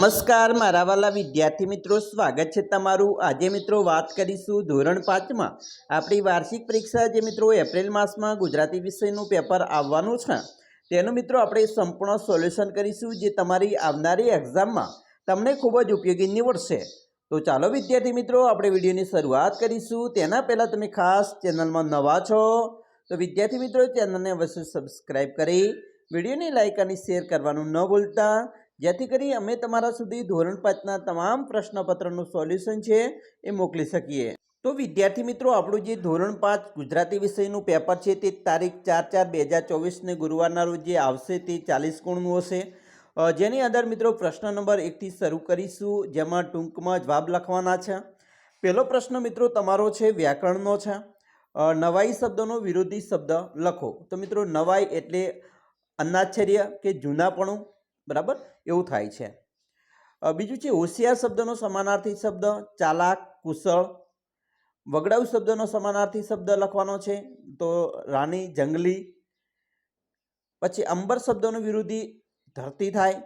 નમસ્કાર, મારા વાલા વિદ્યાર્થી મિત્રો, સ્વાગત છે તમારું. આજે મિત્રો વાત કરીશું ધોરણ પાંચમાં. આપણી વાર્ષિક પરીક્ષા જે મિત્રો એપ્રિલ માસમાં ગુજરાતી વિષયનું પેપર આવવાનું છે, તેનું મિત્રો આપણે સંપૂર્ણ સોલ્યુશન કરીશું જે તમારી આવનારી એક્ઝામમાં તમને ખૂબ જ ઉપયોગી નીવડશે. તો ચાલો વિદ્યાર્થી મિત્રો, આપણે વિડીયોની શરૂઆત કરીશું. તેના પહેલાં તમે ખાસ ચેનલમાં નવા છો, તો વિદ્યાર્થી મિત્રો ચેનલને અવશ્ય સબસ્ક્રાઈબ કરી, વિડીયોને લાઇક અને શેર કરવાનું ન ભૂલતા. જેથી કરી અમે તમારા સુધી ધોરણ પાંચના તમામ પ્રશ્નપત્રનું સોલ્યુશન છે એ મોકલી શકીએ. તો વિદ્યાર્થી મિત્રો, આપણું જે ધોરણ પાંચ ગુજરાતી વિષયનું પેપર છે તે તારીખ ચાર ચાર બે હજાર ચોવીસને ગુરુવારના રોજ જે આવશે તે ચાલીસ ગુણનું હશે. જેની અંદર મિત્રો પ્રશ્ન નંબર એકથી શરૂ કરીશું, જેમાં ટૂંકમાં જવાબ લખવાના છે. પહેલો પ્રશ્ન મિત્રો તમારો છે, વ્યાકરણનો છે. નવાઈ શબ્દનો વિરોધી શબ્દ લખો. તો મિત્રો, નવાઈ એટલે અનાશ્ચર્ય કે જૂનાપણું. બરાબર? એવું થાય છે. બીજું છે, હોશિયાર શબ્દનો સમાનાર્થી શબ્દ, ચાલાક, કુશળ. વગડાઉ શબ્દનો સમાનાર્થી શબ્દ લખવાનો છે, તો રાની, જંગલી. પછી અંબર શબ્દનો વિરોધી ધરતી થાય.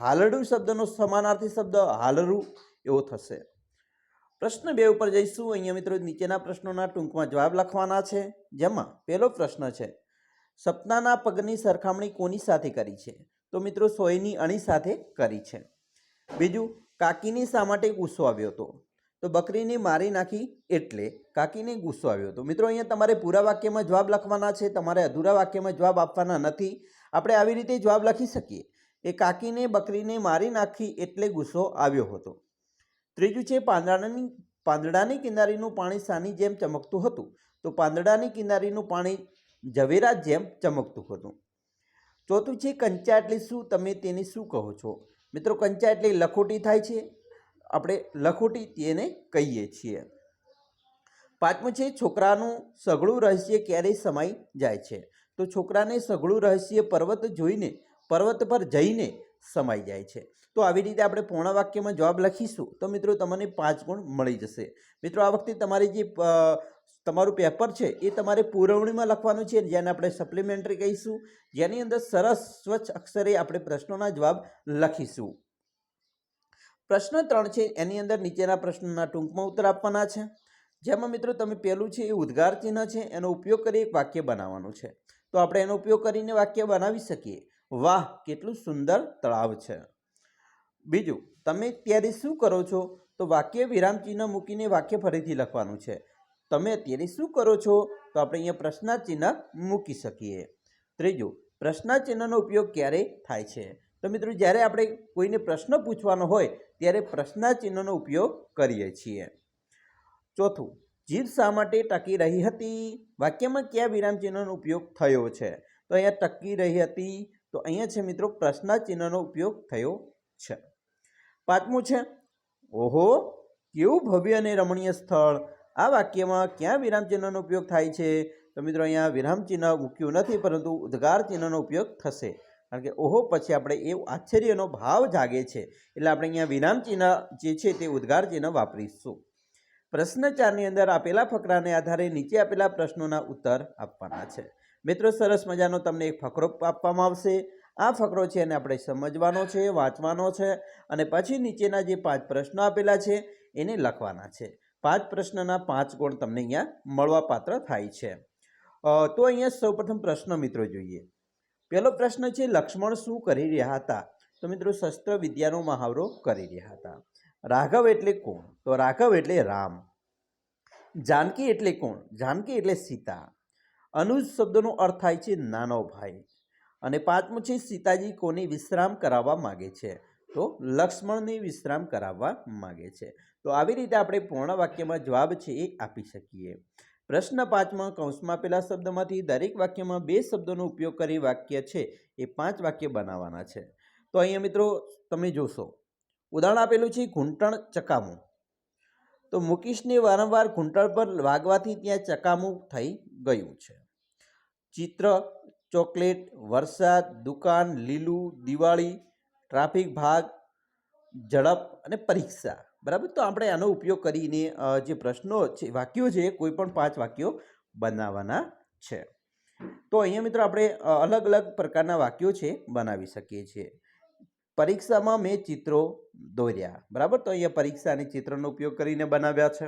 હાલડું શબ્દનો સમાનાર્થી શબ્દ, હાલરું, એવો થશે. પ્રશ્ન બે ઉપર જઈશું. અહીંયા મિત્રો નીચેના પ્રશ્નોના ટૂંકમાં જવાબ લખવાના છે. જેમાં પહેલો પ્રશ્ન છે, સપનાના પગની સરખામણી કોની સાથે કરી છે? તો મિત્રો સોયની અણી સાથે કરી છે. બીજું, કાકીને શા માટે ગુસ્સો આવ્યો હતો? તો બકરીને મારી નાખી એટલે કાકીને ગુસ્સો આવ્યો હતો. મિત્રો, અહીંયા તમારે પૂરા વાક્યમાં જવાબ લખવાના છે, તમારે અધૂરા વાક્યમાં જવાબ આપવાના નથી. આપણે આવી રીતે જવાબ લખી શકીએ. કે કાકીને બકરીને મારી નાખી એટલે ગુસ્સો આવ્યો હતો. ત્રીજું છે, પાંદડાની પાંદડાની કિનારીનું પાણી શાની જેમ ચમકતું હતું? તો પાંદડાની કિનારીનું પાણી ઝવેરા જેમ ચમકતું હતું. ચોથું છે કંચા એટલે શું? તમે તેને શું કહો છો? મિત્રો, કંચા એટલે લખોટી થાય છે. આપણે લખોટી તેને કહીએ છીએ. પાંચમું છે, છોકરાનું સઘળું રહસ્ય ક્યારે સમાઈ જાય છે? તો છોકરાને સઘળું રહસ્ય પર્વત જોઈને, પર્વત પર જઈને સમાઈ જાય છે. તો આવી રીતે આપણે પૂર્ણ વાક્યમાં જવાબ લખીશું. તો મિત્રો, તમને પાંચ ગુણ મળી જશે. મિત્રો, આ વખતે તમારી જે તમારું પેપર છે, એ તમારે પુરવણીમાં લખવાનું છે, જેને આપણે સપ્લિમેન્ટરી કહીશું. જેની અંદર સરસ સ્વચ્છ અક્ષરે આપણે પ્રશ્નોના જવાબ લખીશું. પ્રશ્ન ત્રણ છે, એની અંદર નીચેના પ્રશ્નોના ટૂંકમાં ઉત્તર આપવાના છે. જેમાં મિત્રો તમે પહેલું છે, એ ઉદ્ગાર ચિહ્ન છે, એનો ઉપયોગ કરી એક વાક્ય બનાવવાનું છે. તો આપણે એનો ઉપયોગ કરીને વાક્ય બનાવી શકીએ. વાહ, કેટલું સુંદર તળાવ છે. બીજું, તમે ત્યારે શું કરો છો? તો વાક્ય વિરામ ચિહ્ન મૂકીને વાક્ય ફરીથી લખવાનું છે. તમે અત્યારે શું કરો છો? તો આપણે અહીંયા પ્રશ્નાચિહ્ન મૂકી શકીએ. ત્રીજું, પ્રશ્નાચિહ્નનો ઉપયોગ ક્યારે થાય છે? તો મિત્રો, જ્યારે આપણે કોઈને પ્રશ્ન પૂછવાનો હોય, ત્યારે પ્રશ્નાચિહ્નનો ઉપયોગ કરીએ છીએ. ચોથું, જીભ શા માટે ટકી રહી હતી? વાક્યમાં કયા વિરામ ચિહ્નનો ઉપયોગ થયો છે? તો અહીંયા ટકી રહી હતી, તો અહીંયા છે મિત્રો, પ્રશ્નાચિહ્નનો ઉપયોગ થયો છે. પાંચમું છે, ઓહો, કેવું ભવ્ય અને રમણીય સ્થળ. આ વાક્યમાં ક્યાં વિરામચિહ્નનો ઉપયોગ થાય છે? તો મિત્રો અહીંયા વિરામ ચિહ્ન મૂક્યું નથી, પરંતુ ઉદ્ગાર ચિહ્નનો ઉપયોગ થશે. કારણ કે ઓહો, પછી આપણે એ આશ્ચર્યનો ભાવ જાગે છે. એટલે આપણે અહીંયા વિરામચિહ્ન જે છે તે ઉદ્ગાર ચિહ્ન વાપરીશું. પ્રશ્ન ચારની અંદર આપેલા ફકરાને આધારે નીચે આપેલા પ્રશ્નોના ઉત્તર આપવાના છે. મિત્રો, સરસ મજાનો તમને એક ફકરો આપવામાં આવશે. આ ફકરો છે એને આપણે સમજવાનો છે, વાંચવાનો છે અને પછી નીચેના જે પાંચ પ્રશ્નો આપેલા છે એને લખવાના છે. પાંચ પ્રશ્નના પાંચ ગુણ તમને અહીંયા મળવાપાત્ર થાય છે. તો અહીંયા સૌપ્રથમ પ્રશ્ન મિત્રો જોઈએ. પહેલો પ્રશ્ન છે, લક્ષ્મણ શું કરી રહ્યા હતા? તો મિત્રો શસ્ત્ર વિદ્યાનો મહાવરો કરી રહ્યા હતા. રાઘવ એટલે કોણ? તો રાઘવ એટલે રામ. જાનકી એટલે કોણ? જાનકી એટલે સીતા. અનુજ શબ્દનો અર્થ થાય છે, નાનો ભાઈ. અને પાંચમું છે, સીતાજી કોને વિશ્રામ કરાવવા માગે છે? તો લક્ષ્મણને વિશ્રામ કરાવવા માગે છે. તો આવી રીતે આપણે પૂર્ણ વાક્યમાં જવાબ છે એ આપી શકીએ. પ્રશ્ન પાંચમાં કૌંસમાં પેલા શબ્દમાંથી દરેક વાક્યમાં બે શબ્દોનો ઉપયોગ કરી વાક્ય છે એ પાંચ વાક્ય બનાવવાના છે. તો અહીંયા મિત્રો તમે જોશો. ઉદાહરણ આપેલું છે ઘૂંટણ ચકામું. તો મુકેશને વારંવાર ઘૂંટણ પર વાગવાથી ત્યાં ચકામું થઈ ગયું છે. ચિત્ર, ચોકલેટ, વરસાદ, દુકાન, લીલું, દિવાળી ટ્રાફિક ભાગ, ઝડપ અને પરીક્ષા. બરાબર? તો આપણે આનો ઉપયોગ કરીને જે પ્રશ્નો છે, વાક્યો છે કોઈ પણ પાંચ વાક્યો બનાવવાના છે. તો અહીંયા મિત્રો આપણે અલગ અલગ પ્રકારના વાક્યો છે, બનાવી શકીએ છીએ. પરીક્ષામાં મેં ચિત્રો દોર્યા. બરાબર? તો અહીંયા પરીક્ષા અને ચિત્રનો ઉપયોગ કરીને બનાવ્યા છે.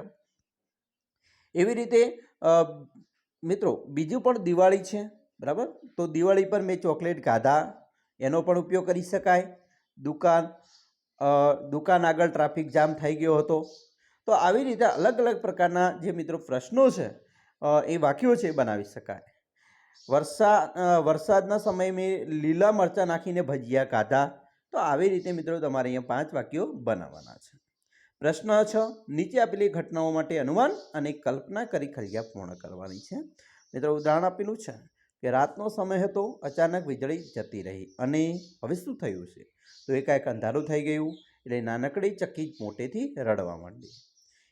એવી રીતે મિત્રો, બીજું પણ દિવાળી છે. બરાબર? તો દિવાળી પર મેં ચોકલેટ, ગાધા, એનો પણ ઉપયોગ કરી શકાય. દુકાન દુકાન આગળ ટ્રાફિક જામ થઈ ગયો હતો. તો આવી રીતે અલગ અલગ પ્રકારના જે મિત્રો પ્રશ્નો છે એ વાક્યો છે એ બનાવી શકાય. વરસા વરસાદના સમયે મેં લીલા મરચાં નાખીને ભજીયા ખાધા. તો આવી રીતે મિત્રો તમારે અહીંયા પાંચ વાક્યો બનાવવાના છે. પ્રશ્ન છ, નીચે આપેલી ઘટનાઓ માટે અનુમાન અને કલ્પના કરી ક્રિયા પૂર્ણ કરવાની છે. મિત્રો ઉદાહરણ આપેલું છે. કે રાતનો સમય હતો, અચાનક વીજળી જતી રહી અને હવે શું થયું છે. તો એકાએક અંધારું થઈ ગયું એટલે નાનકડી ચક્કી મોટેથી રડવા માંડી.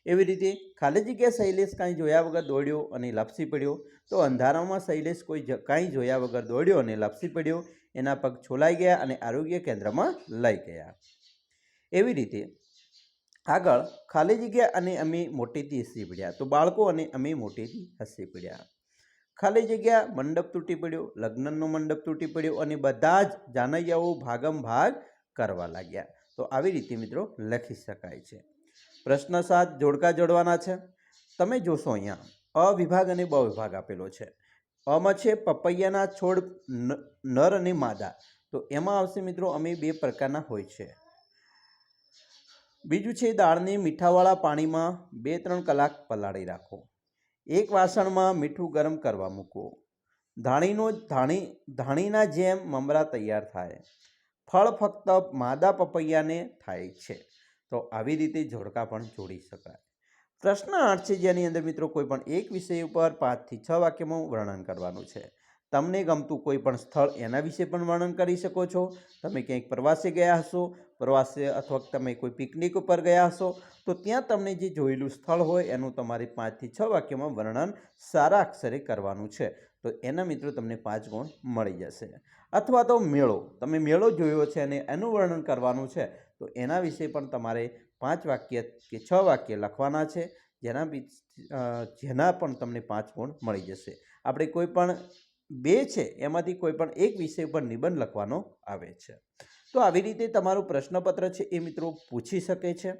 એવી રીતે ખાલી જગ્યાએ શૈલેષ કાંઈ જોયા વગર દોડ્યો અને લપસી પડ્યો. તો અંધારામાં શૈલેષ કોઈ કાંઈ જોયા વગર દોડ્યો અને લપસી પડ્યો. એના પગ છોલાઈ ગયા અને આરોગ્ય કેન્દ્રમાં લઈ ગયા. એવી રીતે આગળ ખાલી જગ્યા અને અમે મોટેથી હસી પડ્યા. તો બાળકો અને અમે મોટેથી હસી પડ્યા. ખાલી જગ્યા, મંડપ તૂટી પડ્યો, લગ્નનો મંડપ તૂટી પડ્યો અને બધા જ જાનૈયાઓ ભાગમ ભાગ કરવા લાગ્યા. તો આવી રીતે મિત્રો લખી શકાય છે. પ્રશ્ન સાત, જોડકા જોડવાના છે. તમે જોશો અહીંયા અ વિભાગ અને બ વિભાગ આપેલો છે. અમાં છે પપૈયાના છોડ નર અને માદા. તો એમાં આવશે મિત્રો, અમે બે પ્રકારના હોય છે. બીજું છે દાળને મીઠાવાળા પાણીમાં બે, ત્રણ કલાક પલાળી રાખો. એક વાસણમાં મીઠું ગરમ કરવા મૂકો ધાણીનો ધાણી, ધાણીના જેમ મમરા તૈયાર થાય. ફળ ફક્ત માદા પપૈયાને થાય છે. તો આવી રીતે જોડકા પણ જોડી શકાય. પ્રશ્ન આઠ છે જેની અંદર મિત્રો કોઈ પણ એક વિષય ઉપર પાંચથી છ વાક્યમાં વર્ણન કરવાનું છે. તમને ગમતું કોઈ પણ સ્થળ એના વિશે પણ વર્ણન કરી શકો છો. તમે ક્યાંક પ્રવાસે ગયા હશો, પ્રવાસે અથવા તમે કોઈ પિકનિક ઉપર ગયા હશો, તો ત્યાં તમને જે જોયેલું સ્થળ હોય એનું તમારે પાંચથી છ વાક્યમાં વર્ણન સારા અક્ષરે કરવાનું છે. તો એના મિત્રો તમને પાંચ ગુણ મળી જશે. અથવા તો મેળો. તમે મેળો જોયો છે અને એનું વર્ણન કરવાનું છે, તો એના વિશે પણ તમારે પાંચ વાક્ય કે છ વાક્ય લખવાના છે. જેના જેના પણ તમને પાંચ ગુણ મળી જશે. આપણે કોઈ પણ બે છે, એમાંથી કોઈ પણ એક વિષય પર નિબંધ લખવાનો આવે છે. તો આવી રીતે તમારું પ્રશ્નપત્ર છે એ મિત્રો પૂછી શકે છે,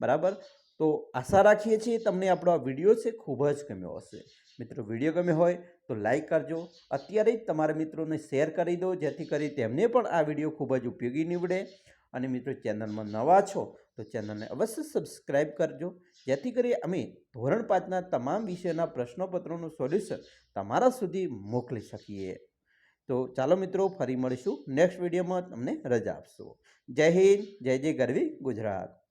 બરાબર? તો આશા રાખીએ છીએ તમને આપણો આ વીડિયો છે ખૂબ જ ગમ્યો હશે. મિત્રો, વીડિયો ગમ્યો હોય તો લાઈક કરજો. અત્યારે જ તમારા મિત્રોને શેર કરી દો, જેથી કરી તેમને પણ આ વીડિયો ખૂબ જ ઉપયોગી નીવડે. અને મિત્રો, ચેનલમાં નવા છો તો ચેનલને અવશ્ય સબસ્ક્રાઈબ કરજો. જેથી કરી અમે ધોરણ પાંચના તમામ વિષયના પ્રશ્નપત્રોનું સોલ્યુશન તમારા સુધી મોકલી શકીએ. તો ચાલો મિત્રો, ફરી મળીશું. નેક્સ્ટ વિડીયોમાં તમને રજા આપશો. જય હિન્દ, જય જય ગરવી ગુજરાત.